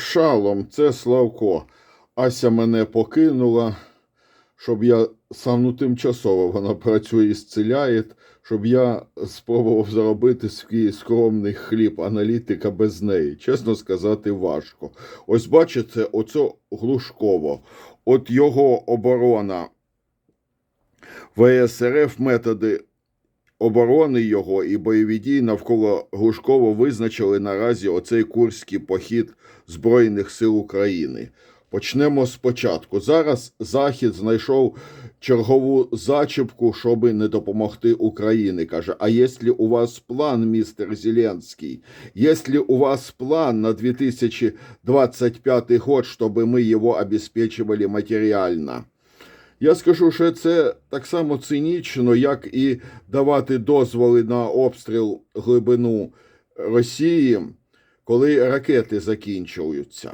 Шалом, це Славко. Ася мене покинула, щоб я сам ну, тимчасово вона працює і зціляє, щоб я спробував заробити свій скромний хліб аналітика без неї. Чесно сказати, важко. Ось бачите, оце Глушково. От його оборона ВСРФ методи оборони його і бойові дії навколо Глушкова визначили наразі оцей курський похід Збройних сил України. Почнемо спочатку. Зараз Захід знайшов чергову зачіпку, щоб не допомогти Україні. Каже: А якщо у вас план, містер Зеленський, якщо у вас план на 2025 год, щоб ми його обеспечували матеріально? Я скажу, що це так само цинічно, як і давати дозволи на обстріл глибину Росії, коли ракети закінчуються.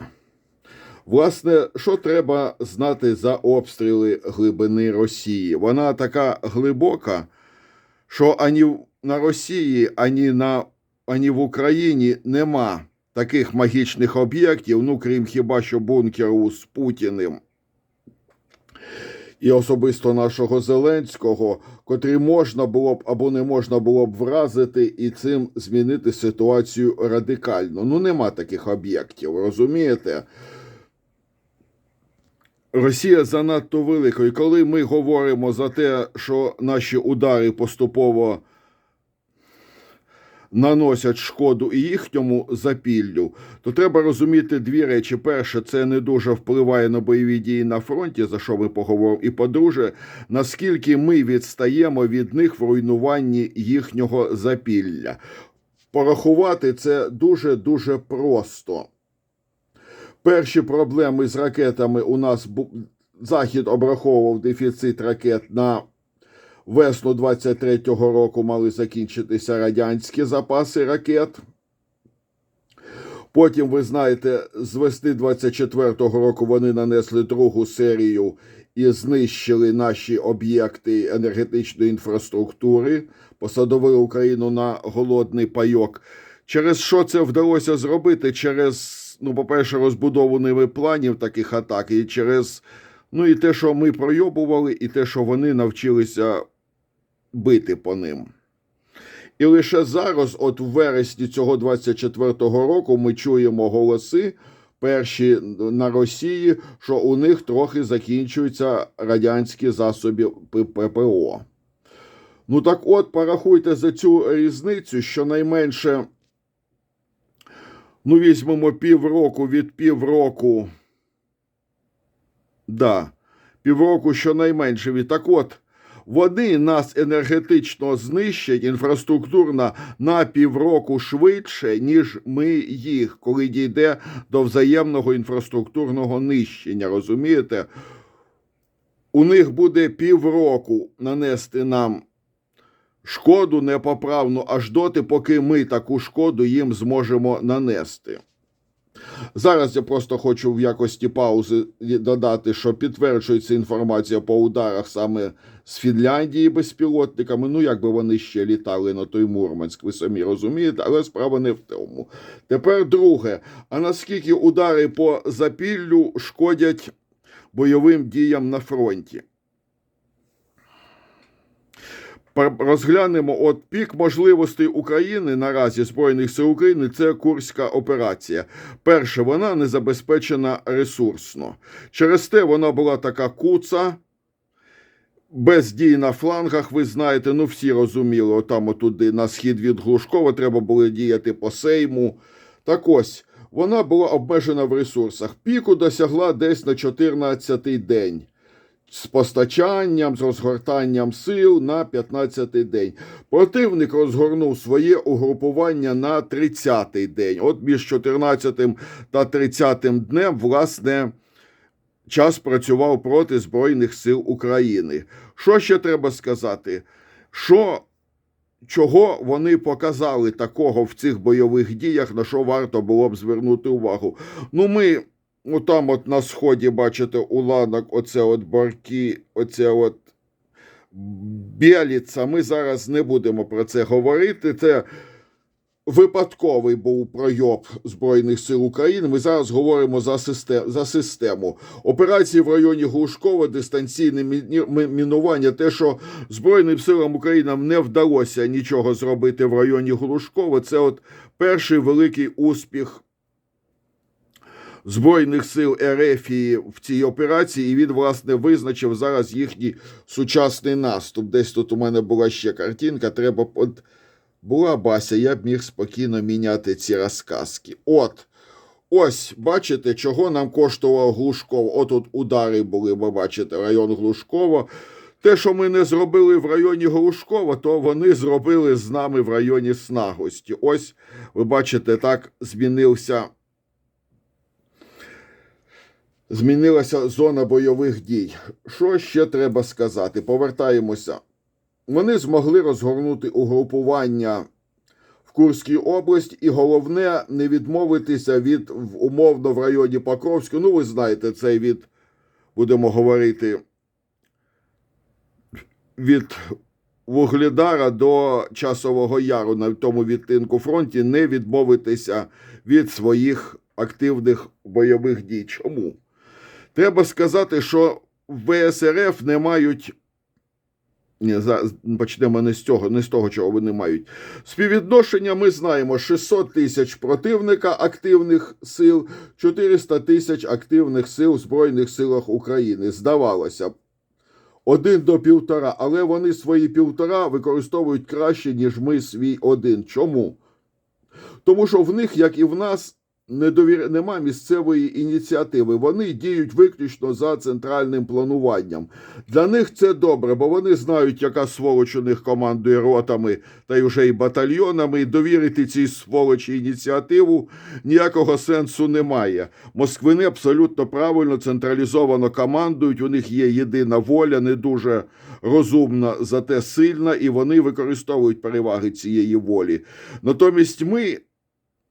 Власне, що треба знати за обстріли глибини Росії? Вона така глибока, що ані на Росії, ані, на, ані в Україні нема таких магічних об'єктів, ну крім хіба що бункеру з Путіним і особисто нашого Зеленського, котрі можна було б або не можна було б вразити і цим змінити ситуацію радикально. Ну, нема таких об'єктів, розумієте? Росія занадто велика. І коли ми говоримо за те, що наші удари поступово наносять шкоду їхньому запіллю, то треба розуміти дві речі: перше, це не дуже впливає на бойові дії на фронті, за що ми поговоримо. І по-друге, наскільки ми відстаємо від них в руйнуванні їхнього запілля. Порахувати це дуже дуже просто. Перші проблеми з ракетами у нас Захід обраховував дефіцит ракет на весну 23-го року мали закінчитися радянські запаси ракет. Потім, ви знаєте, з весни 24-го року вони нанесли другу серію і знищили наші об'єкти енергетичної інфраструктури, посадовили Україну на голодний пайок. Через що це вдалося зробити? Через, ну, по-перше, розбудову ними планів таких атак, і через ну, і те, що ми пройобували, і те, що вони навчилися бити по ним. І лише зараз, от в вересні цього 24-го року, ми чуємо голоси перші на Росії, що у них трохи закінчуються радянські засоби ППО. Ну так от, порахуйте за цю різницю, щонайменше, ну, візьмемо півроку від півроку. Да, півроку щонайменше від. Так от, вони нас енергетично знищать інфраструктурно на півроку швидше, ніж ми їх, коли дійде до взаємного інфраструктурного нищення. Розумієте? У них буде півроку нанести нам шкоду непоправну аж доти, поки ми таку шкоду їм зможемо нанести. Зараз я просто хочу в якості паузи додати, що підтверджується інформація по ударах саме з Фінляндії безпілотниками. Ну, якби вони ще літали на той Мурманськ, ви самі розумієте, але справа не в тому. Тепер друге: а наскільки удари по запіллю шкодять бойовим діям на фронті? Розглянемо от пік можливостей України наразі Збройних сил України це Курська операція. Перше, вона не забезпечена ресурсно. Через те вона була така куца, без дій на флангах, ви знаєте, ну всі розуміли, там отуди на схід від Глушкова треба було діяти по Сейму. Так ось, вона була обмежена в ресурсах. Піку досягла десь на 14-й день. З постачанням, з розгортанням сил на 15-й день. Противник розгорнув своє угрупування на 30-й день. От між 14 та 30 днем, власне, час працював проти Збройних сил України. Що ще треба сказати? Що, чого вони показали такого в цих бойових діях, на що варто було б звернути увагу? Ну, ми. Ну, там от на сході, бачите, уладок, оце от барки, оце от Біліца. Ми зараз не будемо про це говорити. Це випадковий був пройоб Збройних сил України. Ми зараз говоримо за систему. За систему. Операції в районі Глушкова, дистанційне мінування. Те, що Збройним силам України не вдалося нічого зробити в районі Глушкова, це от перший великий успіх. Збройних сил Ерефії в цій операції, і він, власне, визначив зараз їхній сучасний наступ. Десь тут у мене була ще картинка. Треба под... була Бася, я б міг спокійно міняти ці розказки. От. Ось, бачите, чого нам коштувало Глушково. Отут удари були, ви бачите, район Глушкова. Те, що ми не зробили в районі Глушкова, то вони зробили з нами в районі Снагості. Ось, ви бачите, так змінився. Змінилася зона бойових дій. Що ще треба сказати? Повертаємося. Вони змогли розгорнути угрупування в Курській області, і головне не відмовитися від умовно в районі Покровську. Ну, ви знаєте, цей від, будемо говорити, від Вугледара до Часового Яру на тому відтинку фронті не відмовитися від своїх активних бойових дій. Чому? Треба сказати, що в ВСРФ не мають. Ні, зараз почнемо не з цього, не з того, чого вони мають. Співвідношення ми знаємо: 600 тисяч противника активних сил, 400 тисяч активних сил в Збройних силах України. Здавалося б, один до півтора, але вони свої півтора використовують краще, ніж ми свій один. Чому? Тому що в них, як і в нас, недовір... нема місцевої ініціативи. Вони діють виключно за центральним плануванням. Для них це добре, бо вони знають, яка сволоч у них командує ротами та й вже й батальйонами. Довірити цій сволочі ініціативу ніякого сенсу немає. Москвини абсолютно правильно централізовано командують. У них є єдина воля, не дуже розумна, зате сильна, і вони використовують переваги цієї волі. Натомість ми.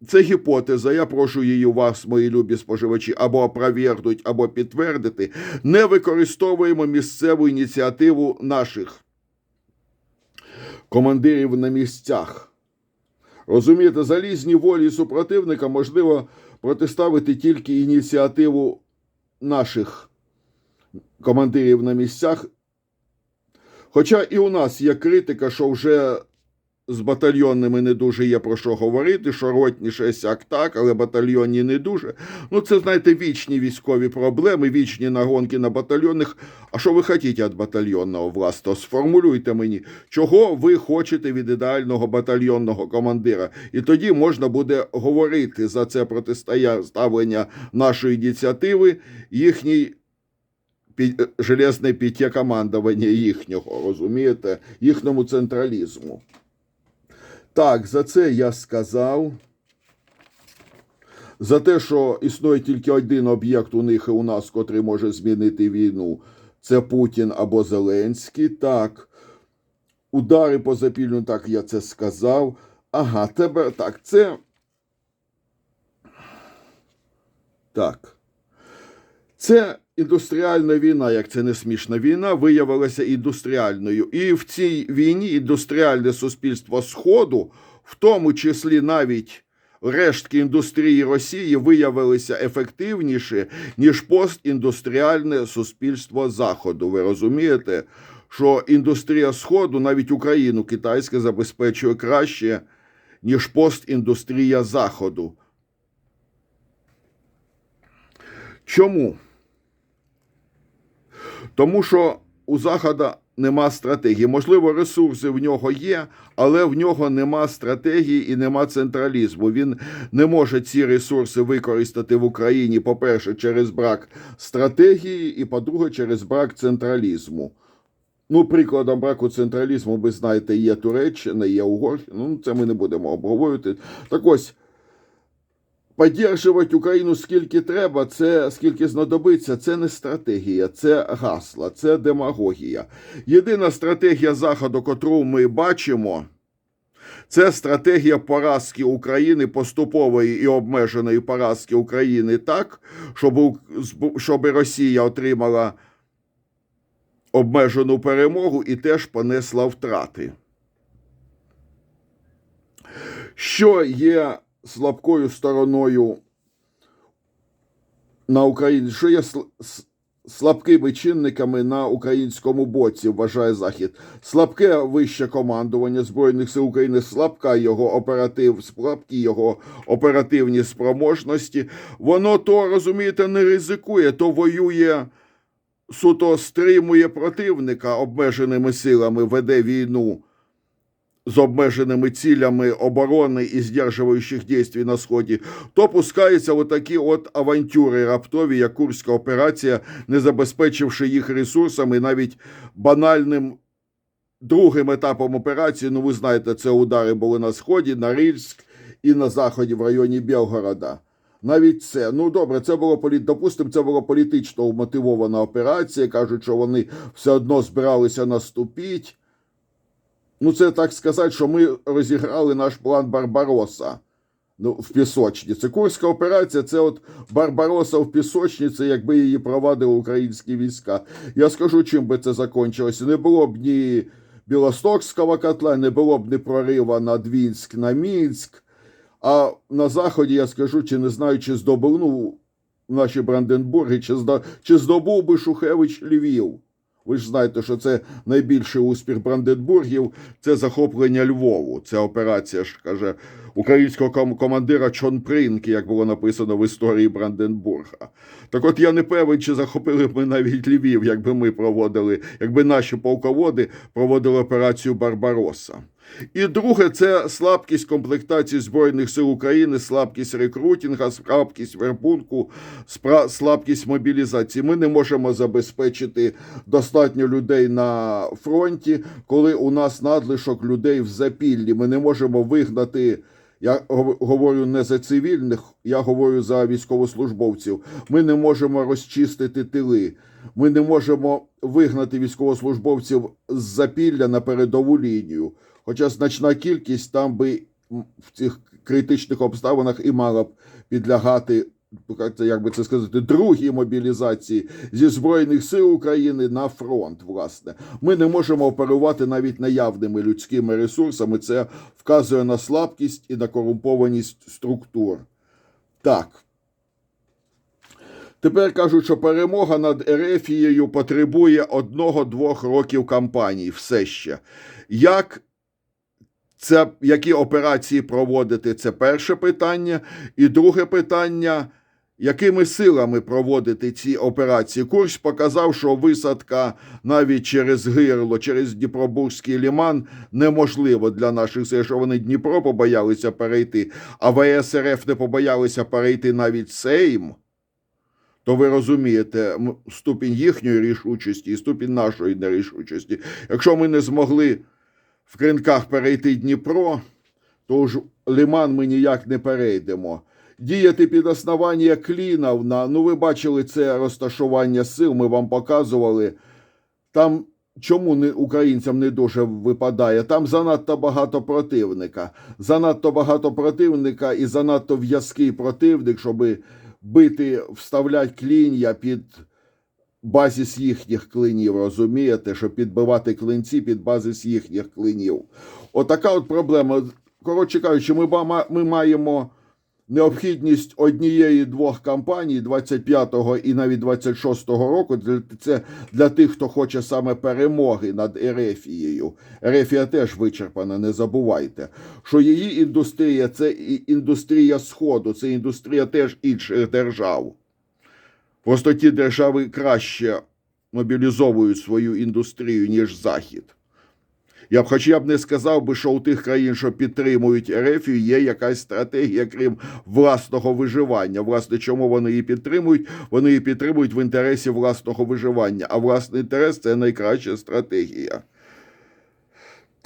Це гіпотеза, я прошу її у вас, мої любі споживачі, або опровергнуть, або підтвердити. Не використовуємо місцеву ініціативу наших командирів на місцях. Розумієте, залізні волі супротивника можливо протиставити тільки ініціативу наших командирів на місцях. Хоча і у нас є критика, що вже з батальйонними не дуже є про що говорити, що ротні ще сяк так, але батальйонні не дуже. Ну, це, знаєте, вічні військові проблеми, вічні нагонки на батальйонних. А що ви хочете від батальйонного власного? Сформулюйте мені, чого ви хочете від ідеального батальйонного командира. І тоді можна буде говорити за це протиставлення нашої ініціативи, їхній пі- железне піття командування їхнього, розумієте, їхньому централізму. Так, за це я сказав. За те, що існує тільки один об'єкт у них і у нас, котрий може змінити війну, це Путін або Зеленський. Так. Удари по запіллю, так я це сказав. Ага, тепер так, це. Так. Це індустріальна війна, як це не смішна війна, виявилася індустріальною. І в цій війні індустріальне суспільство Сходу, в тому числі навіть рештки індустрії Росії, виявилися ефективніше, ніж постіндустріальне суспільство Заходу. Ви розумієте, що індустрія Сходу, навіть Україну китайська, забезпечує краще, ніж постіндустрія Заходу. Чому? Тому що у Захода нема стратегії. Можливо, ресурси в нього є, але в нього нема стратегії і нема централізму. Він не може ці ресурси використати в Україні, по-перше, через брак стратегії, і по-друге, через брак централізму. Ну, прикладом браку централізму, ви знаєте, є Туреччина, є Угорщина. Ну, це ми не будемо обговорювати. Так ось. Поддержувати Україну скільки треба, це скільки знадобиться, це не стратегія, це гасла, це демагогія. Єдина стратегія Заходу, котру ми бачимо, це стратегія поразки України, поступової і обмеженої поразки України так, щоб, щоб Росія отримала обмежену перемогу і теж понесла втрати. Що є слабкою стороною на Україні? Що є слабкими чинниками на українському боці, вважає Захід? Слабке вище командування Збройних сил України, слабка його оператив, слабкі його оперативні спроможності. Воно то, розумієте, не ризикує, то воює суто стримує противника обмеженими силами, веде війну з обмеженими цілями оборони і здержуючих дій на сході, то пускаються отакі от авантюри раптові, як Курська операція, не забезпечивши їх ресурсами, навіть банальним другим етапом операції. Ну, ви знаєте, це удари були на сході, на Рильськ і на заході в районі Білгорода. Навіть це, ну добре, це було полі... допустимо, це була політично мотивована операція. Кажуть, що вони все одно збиралися наступити. Ну, це так сказати, що ми розіграли наш план Барбароса ну, в пісочниці. Курська операція це от Барбароса в пісочниці, якби її провадили українські війська. Я скажу, чим би це закінчилося. Не було б ні Білостокського котла, не було б ні прорива на Двінськ, на Мінськ. А на Заході, я скажу, чи не знаю, чи здобув, ну, наші Бранденбурги, чи, здобув би Шухевич Львів. Ви ж знаєте, що це найбільший успіх Бранденбургів це захоплення Львову. Це операція ж каже українського ком- командира Чонпринки, як було написано в історії Бранденбурга. Так от я не певен, чи захопили б ми навіть Львів, якби ми проводили, якби наші полководи проводили операцію Барбароса. І друге, це слабкість комплектації Збройних сил України, слабкість рекрутінга, слабкість вербунку, слабкість мобілізації. Ми не можемо забезпечити достатньо людей на фронті, коли у нас надлишок людей в запіллі. Ми не можемо вигнати. Я говорю не за цивільних, я говорю за військовослужбовців. Ми не можемо розчистити тили. Ми не можемо вигнати військовослужбовців з запілля на передову лінію. Хоча значна кількість там би в цих критичних обставинах і мала б підлягати, як це- як би це сказати, другій мобілізації зі Збройних сил України на фронт. Власне, ми не можемо оперувати навіть наявними людськими ресурсами. Це вказує на слабкість і на корумпованість структур. Так. Тепер кажуть, що перемога над Ерефією потребує одного-двох років кампанії. Все ще. Як це, які операції проводити, це перше питання. І друге питання, якими силами проводити ці операції. Курс показав, що висадка навіть через гирло, через Дніпробурзький ліман неможливо для наших сил, що вони Дніпро побоялися перейти, а ВСРФ не побоялися перейти навіть Сейм. То ви розумієте ступінь їхньої рішучості і ступінь нашої нерішучості. Якщо ми не змогли в кринках перейти Дніпро, то ж лиман ми ніяк не перейдемо. Діяти під основання Кліновна, ну ви бачили це розташування сил, ми вам показували. Там чому не, українцям не дуже випадає? Там занадто багато противника. Занадто багато противника і занадто в'язкий противник, щоб бити, вставляти клін'я під базіс їхніх клинів, розумієте, щоб підбивати клинці під базис їхніх клинів. Отака от проблема. Коротше кажучи, ми, ми маємо необхідність однієї двох кампаній 25-го і навіть 26-го року. Це для тих, хто хоче саме перемоги над Ерефією. Ерефія теж вичерпана, не забувайте. Що її індустрія це індустрія Сходу, це індустрія теж інших держав. Просто ті держави краще мобілізовують свою індустрію, ніж Захід. Я б хоча б не сказав би, що у тих країн, що підтримують РФ, є якась стратегія, крім власного виживання. Власне, чому вони її підтримують? Вони її підтримують в інтересі власного виживання. А власний інтерес це найкраща стратегія.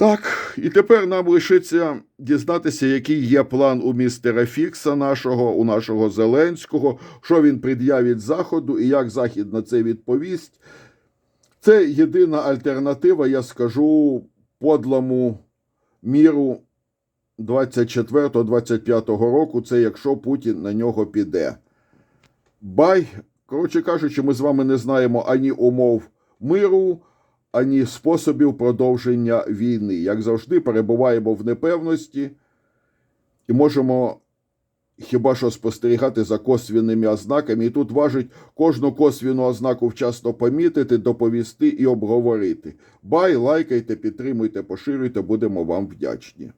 Так, і тепер нам лишиться дізнатися, який є план у містера Фікса нашого, у нашого Зеленського, що він пред'явить Заходу і як Захід на це відповість. Це єдина альтернатива, я скажу, подлому міру 24-25 року, це якщо Путін на нього піде. Бай, коротше кажучи, ми з вами не знаємо ані умов миру, ані способів продовження війни. Як завжди, перебуваємо в непевності і можемо хіба що спостерігати за косвінними ознаками. І тут важить кожну косвіну ознаку вчасно помітити, доповісти і обговорити. Бай, лайкайте, підтримуйте, поширюйте, будемо вам вдячні.